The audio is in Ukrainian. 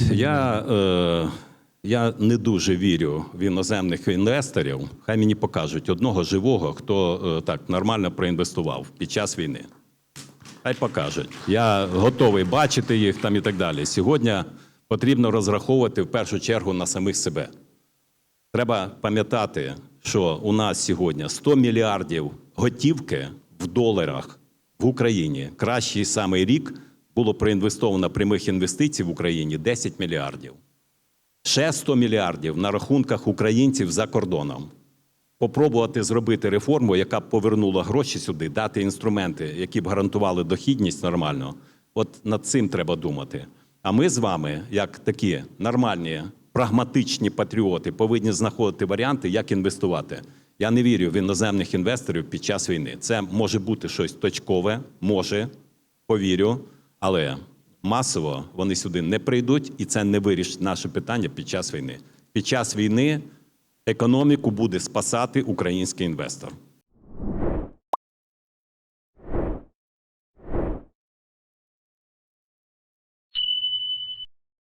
Я, е, я не дуже вірю в іноземних інвесторів. Хай мені покажуть одного живого, хто е, так нормально проінвестував під час війни. Хай покажуть. Я готовий бачити їх там і так далі. Сьогодні потрібно розраховувати в першу чергу на самих себе. Треба пам'ятати, що у нас сьогодні 100 мільярдів готівки в доларах в Україні. Кращий самий рік було проінвестовано прямих інвестицій в Україні 10 мільярдів. Ще 100 мільярдів на рахунках українців за кордоном. Попробувати зробити реформу, яка б повернула гроші сюди, дати інструменти, які б гарантували дохідність нормально. От над цим треба думати. А ми з вами, як такі нормальні, прагматичні патріоти, повинні знаходити варіанти, як інвестувати. Я не вірю в іноземних інвесторів під час війни. Це може бути щось точкове, може, повірю, але масово вони сюди не прийдуть, і це не вирішить наше питання під час війни. Під час війни економіку буде спасати український інвестор.